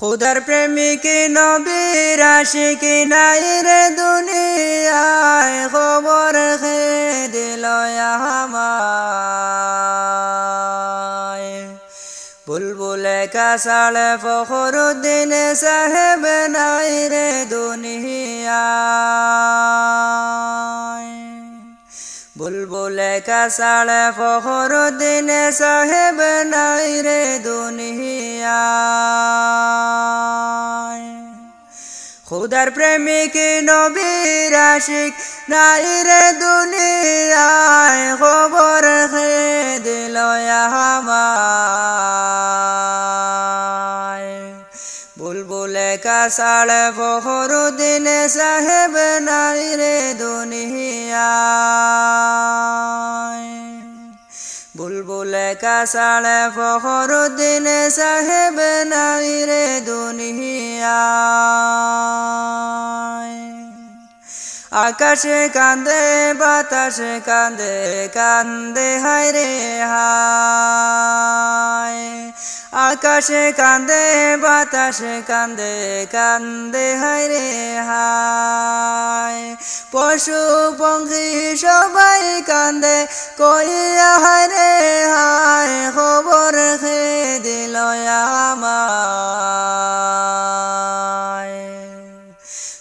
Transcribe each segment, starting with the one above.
খুদার প্রেমিক নবীর আশিক নাই রে দুনিয়ায়, খবর খে দিল আমায়। বুলবুলে কাসালে ফখরুদ্দিন সাহেব নাই রে দুনিয়ায়। বুলবুলে কাসালে ফখরুদ্দিন সাহেব নাই রে দুনিয়ায়। খুদার প্রেমিক নবীর আশিক নাই রে দুনিয়ায় খবর খে দিল আমায় বুলবুলে কাসালে ফখরুদ্দিন সাহেব নাই রে দুনিয়ায়। বুলবুলে কাসালে ফখরুদ্দিন সাহেব নাই রে দুনিয়ায়। আকাশে কান্দে, বাতাসে কান্দে কান্দে হায় রে হায়। আকাশে কান্দে, বাতাসে কান্দে কান্দে হায় রে হায়। পশু পঙ্খী সবাই কান্দে কইয়া হায় রে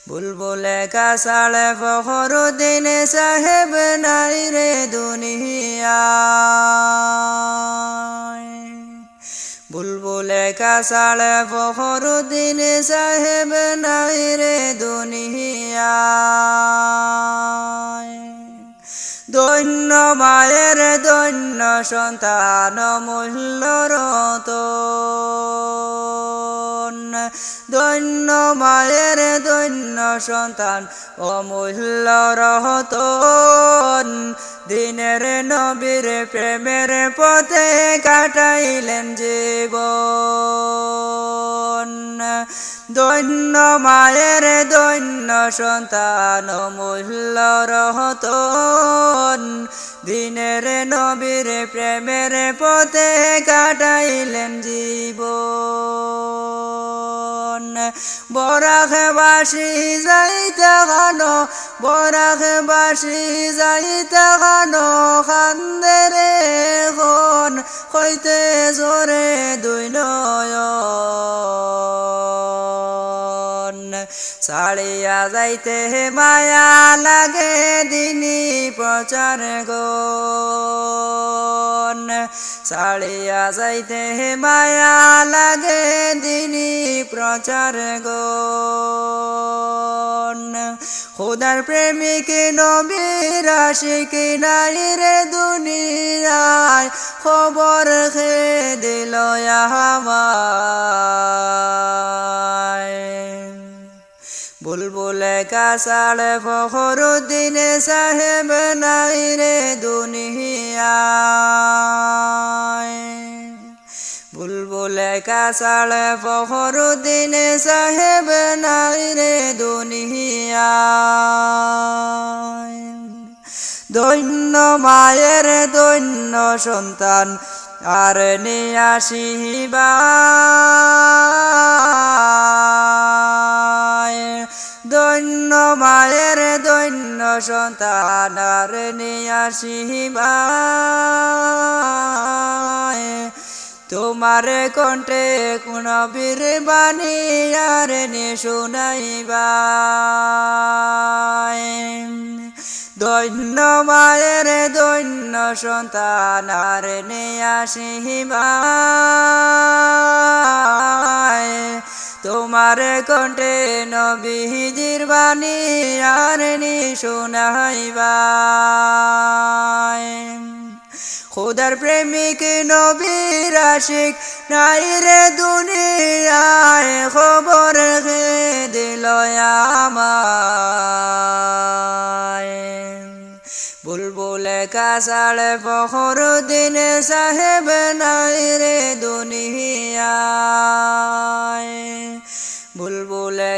বুলবুলে কাসালে ফখরুদ্দিন সাহেব নাই রে দুনিয়ায়। বুলবুলে কাসালে ফখরুদ্দিন সাহেব নাই রে দুনিয়ায়। দৈন্য মায়ের দৈন্য সন্তান মূল্য রতন দৈন্য মায়ের দৈন্য সন্তান অমূল্য রহতন। দিনের নবীর প্রেমের পথে কাটাইলেন জীবন। দৈন্য মায়ের দৈন্য সন্তান অমূল্য রহতন। দিনের নবীর প্রেমের পথে কাটাইলেন জীবন। বরাখ বাসি যাইতে খানো বরাখে বাসি যাইতে খানো খান্দে রে হইতে জোরে দুই নয়ন ছাড়িয়া যাইতে মায়া লাগে দিনী প্রচার গন ছাড়িয়া যাইতে মায়া লাগে দিনী প্রচার গন খুদার প্রেমিক নবীর আশিক নাই রে দুনিয়ায়, খবর খে দিল আমায় বুলবুলে কাসালে ফখরুদ্দিন সাহেব নাই রে দুনিয়ায়। বুলবুলে কাসালে ফখরুদ্দিন সাহেব নাই রে দুনিয়ায়। দৈন্য মায়ের দৈন্য সন্তান আর নিয়াসিবা সন্তান নিয়াসিবা তোমার কণ্ঠে কোন বীর বাণী আর শুনাইবা দৈন্য মায়ের দৈন্য সন্তান আর নে আসিবা তোমার কণ্ঠে নবীজির বাণী আর নি শোনাইবা খুদার প্রেমিক নবীর আশিক নাই রে দুনিয়ায় খবর খে দিল আমায়। বুলবুলে কাসালে ফখরুদ্দিন সাহেব নাই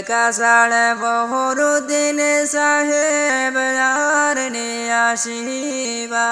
বুলবুলে কাসালে ফখরুদ্দিন সাহেব আর নিয়াসিবা